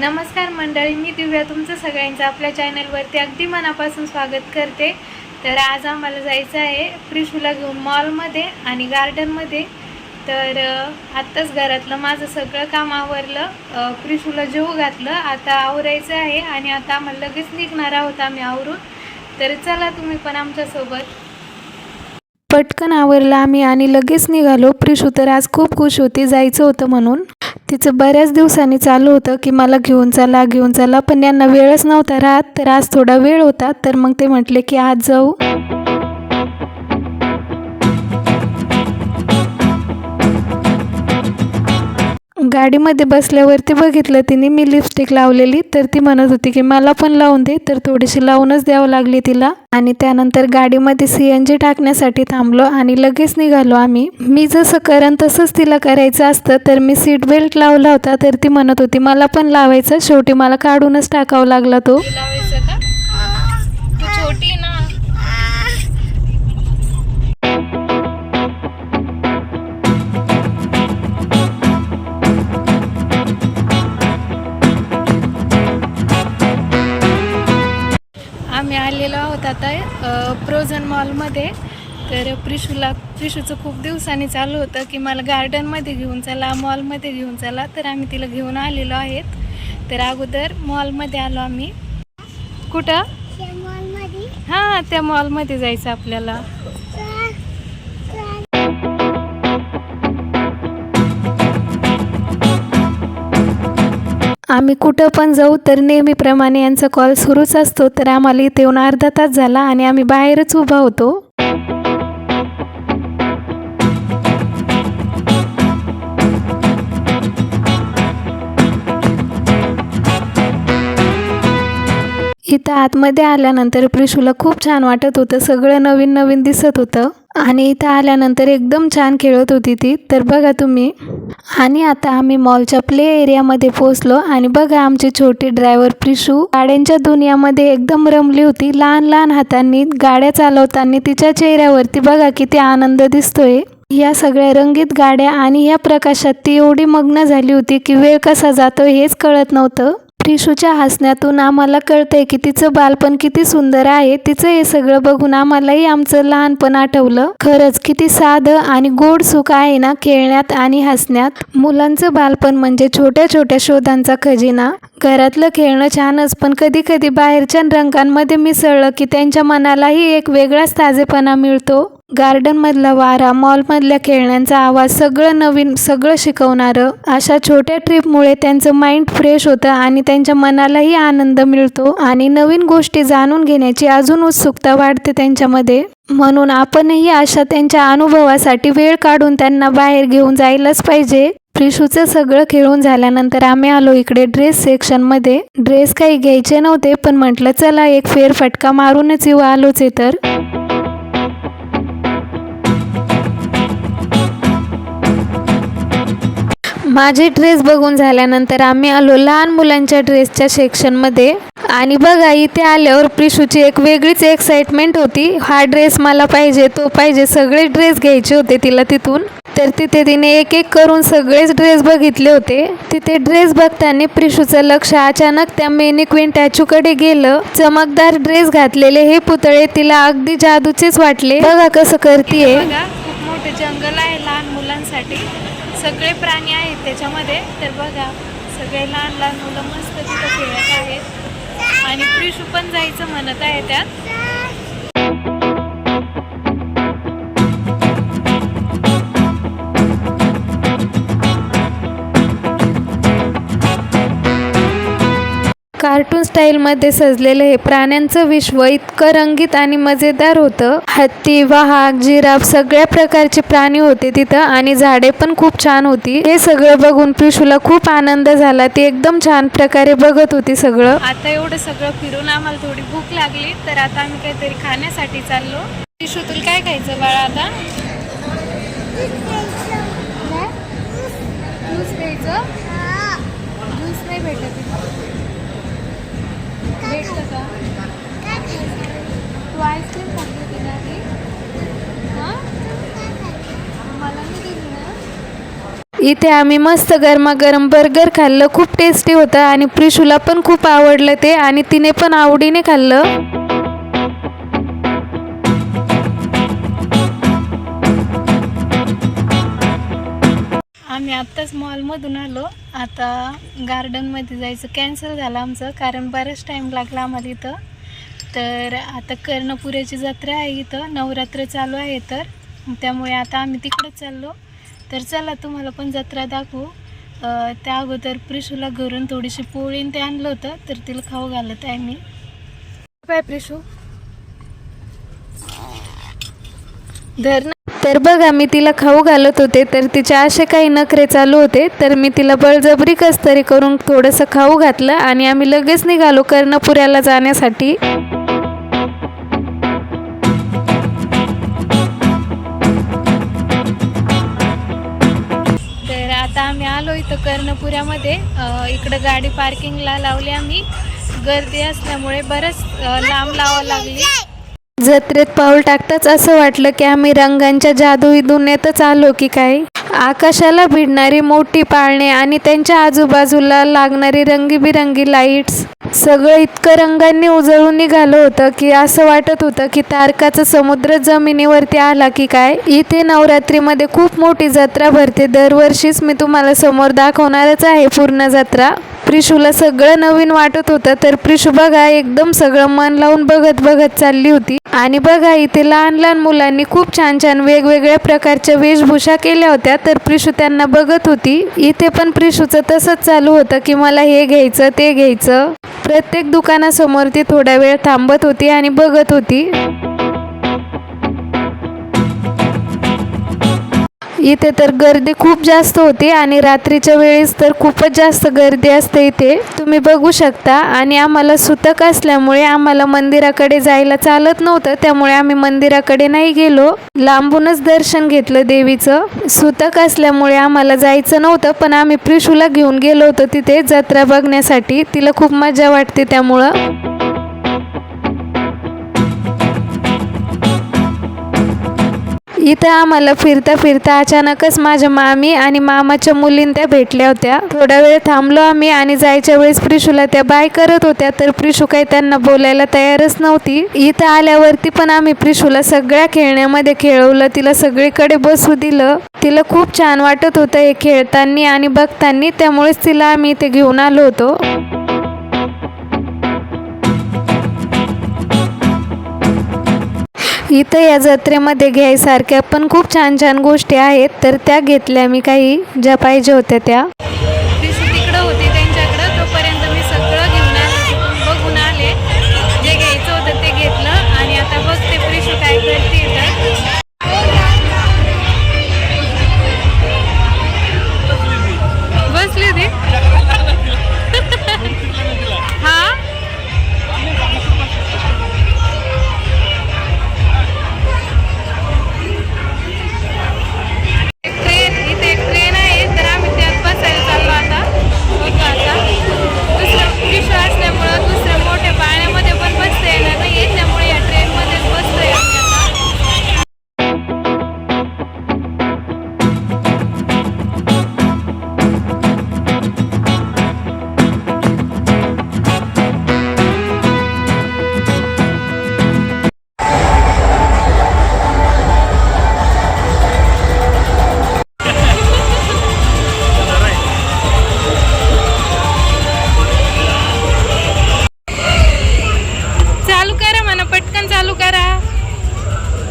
नमस्कार मंडळी मी दिव्या तुमचं सगळ्यांचं आपल्या चॅनलवरती अगदी मनापासून स्वागत करते. तर आज आम्हाला जायचं आहे प्रिशूला घेऊन मॉलमध्ये आणि गार्डनमध्ये. तर आत्ताच घरातलं माझं सगळं काम आवरलं. प्रिशूला जेवू घातलं. आता आवरायचं आहे आणि आता आम्हाला लगेच निघणार आहोत आम्ही आवरून. तर चला तुम्ही पण आमच्यासोबत. पटकन आवरलं आम्ही आणि लगेच निघालो. प्रिशू तर आज खूप खुश होती जायचं होतं म्हणून. तिचं बऱ्याच दिवसांनी चालू होतं की मला घेऊन चला घेऊन चला पण यांना वेळच नव्हता राहत. तर आज थोडा वेळ होता तर मग ते म्हटले की आज जाऊ. गाडीमध्ये बसल्यावरती बघितलं तिने मी लिपस्टिक लावलेली. तर ती म्हणत होती की मला पण लावून दे. तर थोडीशी लावूनच द्यावं लागली तिला. आणि त्यानंतर गाडीमध्ये सी एन जी टाकण्यासाठी थांबलो आणि लगेच निघालो आम्ही. मी जसं करन तसंच तिला करायचं असतं तर मी सीट बेल्ट लावला होता. तर ती म्हणत होती मला पण लावायचं. शेवटी मला काढूनच टाकावं लागला तो छोटी ना. आलेलो आहोत आता प्रोझन मॉलमध्ये तर प्रिशूला प्रिशूचं खूप दिवसांनी चालू होतं की मला गार्डनमध्ये घेऊन चला मॉलमध्ये घेऊन चला. तर आम्ही तिला घेऊन आलेलो आहेत. तर अगोदर मॉलमध्ये आलो आम्ही. कुठं? हां त्या मॉलमध्ये जायचं आपल्याला. आम्ही कुठं पण जाऊ तर नेहमीप्रमाणे यांचा कॉल सुरूच असतो. तर आम्हाला इथे येऊन अर्धा तास झाला आणि आम्ही बाहेरच उभा होतो. इथं आतमध्ये आल्यानंतर प्रिशूला खूप छान वाटत होतं. सगळं नवीन नवीन दिसत होतं. आणि इथं आल्यानंतर एकदम छान खेळत होती ती. तर बघा तुम्ही. आणि आता आम्ही मॉलच्या प्ले एरियामध्ये पोहोचलो आणि बघा आमचे छोटे ड्रायव्हर प्रिशू गाड्यांच्या दुनियामध्ये एकदम रमली होती. लहान लहान हातांनी गाड्या चालवताना तिच्या चेहऱ्यावरती बघा किती आनंद दिसतोय. या सगळ्या रंगीत गाड्या आणि या प्रकाशात ती एवढी मग्न झाली होती की वेळ कसा जातो हेच कळत नव्हतं. रिशूच्या हसण्यातून आम्हाला कळतंय की तिचं बालपण किती सुंदर आहे. तिचं हे सगळं बघून आम्हालाही आमचं लहानपण आठवलं. खरंच किती साधं आणि गोड सुख आहे ना खेळण्यात आणि हसण्यात. मुलांचं बालपण म्हणजे छोट्या छोट्या शोधांचा खजिना. घरातलं खेळणं छानच पण कधी कधी बाहेरच्या रंगांमध्ये मिसळलं की त्यांच्या मनालाही एक वेगळाच ताजेपणा मिळतो. गार्डनमधला वारा मॉलमधल्या खेळण्यांचा आवाज सगळं नवीन सगळं शिकवणारं अशा छोट्या ट्रिपमुळे त्यांचं माइंड फ्रेश होतं आणि त्यांच्या मनालाही आनंद मिळतो आणि नवीन गोष्टी जाणून घेण्याची अजून उत्सुकता वाढते त्यांच्यामध्ये. म्हणून आपणही अशा त्यांच्या अनुभवासाठी वेळ काढून त्यांना बाहेर घेऊन जायलाच पाहिजे. प्रिशूचं सगळं खेळून झाल्यानंतर आम्ही आलो इकडे ड्रेस सेक्शनमध्ये. ड्रेस काही घ्यायचे नव्हते पण म्हटलं चला एक फेरफटका मारूनच येऊ आलोच आहे तर. माझे ड्रेस बघून झाल्यानंतर आम्ही आलो लहान मुलांच्या ड्रेसच्या सेक्शनमध्ये आणि बघा इथे आल्यावर प्रिशूची एक वेगळीच एक्साइटमेंट होती. हा ड्रेस मला पाहिजे तो पाहिजे सगळे ड्रेस घ्यायचे होते तिला तिथून. तर तिथे तिने एक एक करून सगळेच ड्रेस बघितले होते. तिथे ड्रेस बघताना प्रिशूचं लक्ष अचानक त्या मेनिक्विन टॅचूकडे गेलं. चमकदार ड्रेस घातलेले हे पुतळे तिला अगदी जादूचेच वाटले. बघा कसं करतीये. खूप मोठे जंगल आहे लहान मुलांसाठी. सगळे प्राणी आहेत त्याच्यामध्ये. तर बघा सगळे लहान लहान मुलं मस्त तिथं खेळत आहेत. आणि प्रिशू पण जायचं म्हणत आहे त्यात. कार्टून स्टाईलमध्ये सजलेलं हे प्राण्यांचं विश्व इतकं रंगीत आणि मजेदार होतं हत्ती वाहक जिराफ सगळ्या प्रकारचे प्राणी होते तिथं आणि झाडे पण खूप छान होती हे सगळं बघून पिशूला खूप आनंद झाला ती एकदम छान प्रकारे बघत होती सगळं आता एवढं सगळं फिरून आम्हाला थोडी भूक लागली तर आता आम्ही काहीतरी खाण्यासाठी चाललो पिशू तुला काय खायचं बाळा आता ज्यूस प्यायचं ज्यूस नाही भेटत भेटतं का तू आईस्क्रीम खाल्ली होती ना आधी हां मला नाही दिली ना इथे आम्ही मस्त गरमागरम बर्गर खाल्लं खूप टेस्टी होतं आणि प्रिशूला पण खूप आवडलं ते आणि तिने पण आवडीने खाल्लं. आम्ही आत्ताच मॉलमधून आलो. आता गार्डनमध्ये जायचं कॅन्सल झालं आमचं कारण बराच टाईम लागला आम्हाला इथं. तर आता कर्णपुऱ्याची जत्रा आहे इथं नवरात्र चालू आहे तर. त्यामुळे आता आम्ही तिकडंच चाललो. तर चला तुम्हाला पण जत्रा दाखवू. त्या अगोदर प्रिशूला घरून थोडीशी पोळी ते आणलं होतं तर तिला खाऊ घालत आहे मी. काय प्रिशू? धर तर बघा मी तिला खाऊ घालत होते तर तिचे असे काही नखरे चालू होते तर मी तिला बळजबरी कसतरी करून थोडंसं खाऊ घातलं आणि आम्ही लगेच निघालो कर्णपुऱ्याला जाण्यासाठी. आता आम्ही आलो इथं कर्णपुऱ्यामध्ये. इकडं गाडी पार्किंगला लावली आम्ही. गर्दी असल्यामुळे बरंच लांब लावावं लागली. जत्रेत पाऊल टाकताच असं वाटलं की आम्ही रंगांच्या जादुई दुनियेतच आलो की काय? आकाशाला भिडणारी मोठी पाळणे आणि त्यांच्या आजूबाजूला लागणारी रंगीबिरंगी लाईट्स सगळं इतकं रंगांनी उजळून निघालं होतं की असं वाटत होतं की तारकाचा समुद्र जमिनीवरती आला की काय? इथे नवरात्रीमध्ये खूप मोठी जत्रा भरते. दरवर्षीच मी तुम्हाला समोर दाखवणारच आहे पूर्ण जत्रा. प्रिशूला सगळं नवीन वाटत होतं तर प्रिशू बघा एकदम सगळं मन लावून बघत बघत चालली होती. आणि बघा इथे लहान लहान मुलांनी खूप छान छान वेगवेगळ्या प्रकारच्या वेशभूषा केल्या होत्या तर प्रिशू त्यांना बघत होती. इथे पण प्रिशूचं तसंच चालू होतं की मला हे घ्यायचं ते घ्यायचं. प्रत्येक दुकानासमोर ती थोडा वेळ थांबत होती आणि बघत होती. इथे तर गर्दी खूप जास्त होती आणि रात्रीच्या वेळेस तर खूपच जास्त गर्दी असते इथे. तुम्ही बघू शकता. आणि आम्हाला सुतक असल्यामुळे आम्हाला मंदिराकडे जायला चालत नव्हतं. त्यामुळे आम्ही मंदिराकडे नाही गेलो. लांबूनच दर्शन घेतलं देवीचं. सुतक असल्यामुळे आम्हाला जायचं नव्हतं पण आम्ही प्रिशूला घेऊन गेलो होतो तिथे जत्रा बघण्यासाठी. तिला खूप मजा वाटते त्यामुळं. इथं आम्हाला फिरता फिरता अचानकच माझ्या मामी आणि मामाच्या मुलीं त्या भेटल्या होत्या. थोडा वेळ थांबलो आम्ही आणि जायच्या वेळेस प्रिशूला त्या बाय करत होत्या तर प्रिशू काही त्यांना बोलायला तयारच नव्हती. इथं आल्यावरती पण आम्ही प्रिशूला सगळ्या खेळण्यामध्ये खेळवलं तिला सगळीकडे बसू दिलं. तिला खूप छान वाटत होतं हे खेळताना आणि बघताना त्यामुळेच तिला आम्ही इथे घेऊन आलो होतो. इथं या जत्रेमध्ये घ्यायसारख्या पण खूप छान छान गोष्टी आहेत. तर त्या घेतल्या मी काही ज्या पाहिजे होत्या त्या.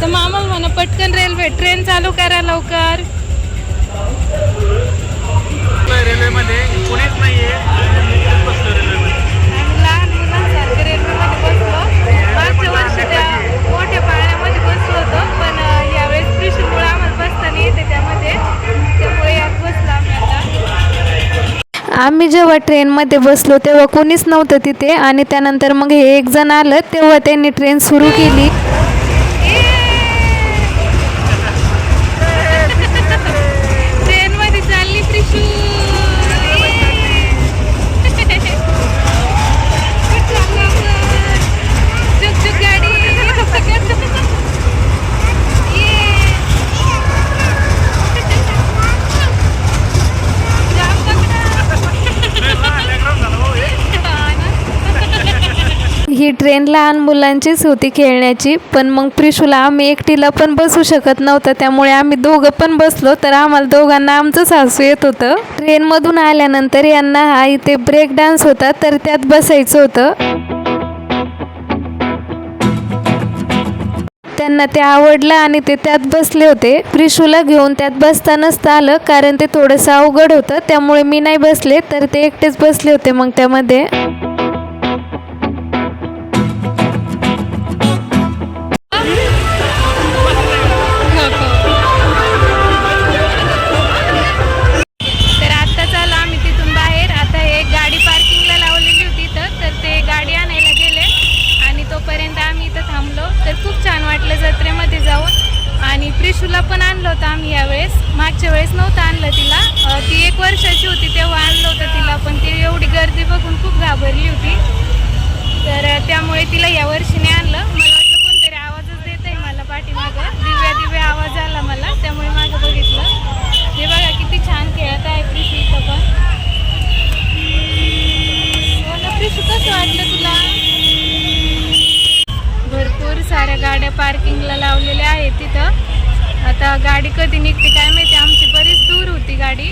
तर मामा म्हणा पटकन रेल्वे ट्रेन चालू करा लवकर. रेल्वेमध्ये कोणीच नाहीये आम्ही लहान मुलांसारखं रेल्वेमध्ये बसलो. मागच्या वर्षी त्या मोठ्या पाण्यामध्ये बसलो होतो पण यावेळेस आम्हाला बसता नाही येते त्यामध्ये. त्यामुळे यात बसलो आम्ही आता. आम्ही जेव्हा ट्रेनमध्ये बसलो तेव्हा कोणीच नव्हतं तिथे. आणि त्यानंतर मग हे एक जण आलं तेव्हा त्यांनी ट्रेन सुरू केली. ही ट्रेन लहान मुलांचीच होती खेळण्याची पण मग प्रिशूला आम्ही एकटीला पण बसू शकत नव्हतं. त्यामुळे आम्ही दोघं पण बसलो तर आम्हाला दोघांना आमचंच हसू येत होतं. ट्रेनमधून आल्यानंतर यांना हा इथे ब्रेक डान्स होता तर त्यात बसायचं होतं. त्यांना ते आवडलं आणि ते त्यात बसले होते. प्रिशूला घेऊन त्यात बसता नसता आलं कारण ते थोडंसं अवघड होतं. त्यामुळे मी नाही बसले तर ते एकटेच बसले होते मग त्यामध्ये. कधी निघते काय माहिती? आमची बरीच दूर होती गाडी.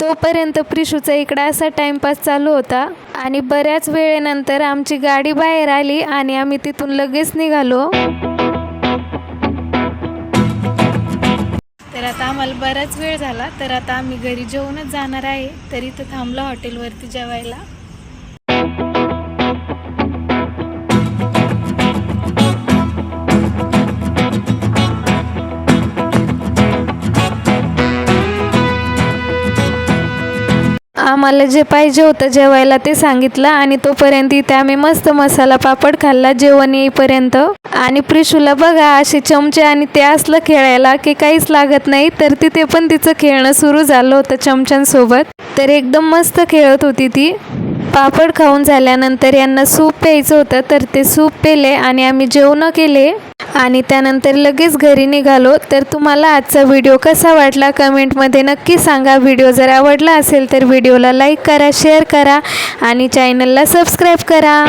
तोपर्यंत प्रिशूचा इकडं असा टाइमपास चालू होता आणि बऱ्याच वेळेनंतर आमची गाडी बाहेर आली आणि आम्ही तिथून लगेच निघालो. तर आता आम्हाला बराच वेळ झाला तर आता आम्ही घरी जेवूनच जाणार आहे. तर इथं थांबलो हॉटेलवरती जेवायला. आम्हाला जे पाहिजे होतं जेवायला ते सांगितलं आणि तोपर्यंत इथे आम्ही मस्त मसाला पापड खाल्ला जेवण येईपर्यंत. आणि प्रिशूला बघा असे चमचे आणि ते असलं खेळायला की काहीच लागत नाही तर तिथे पण तिचं खेळणं सुरू झालं होतं चमच्यांसोबत. तर एकदम मस्त खेळत होती ती. पापड खाऊन झाल्यानंतर यांना सूप प्यायचं होतं तर ते सूप पेले आणि आम्ही जेवणं केले. आणि त्यानंतर लगेच घरी निघालो. तर तुम्हाला आजचा व्हिडिओ कसा वाटला? कमेंटमध्ये नक्की सांगा. व्हिडिओ जर आवडला असेल तर व्हिडिओला लाईक करा शेअर करा आणि चॅनलला सबस्क्राईब करा.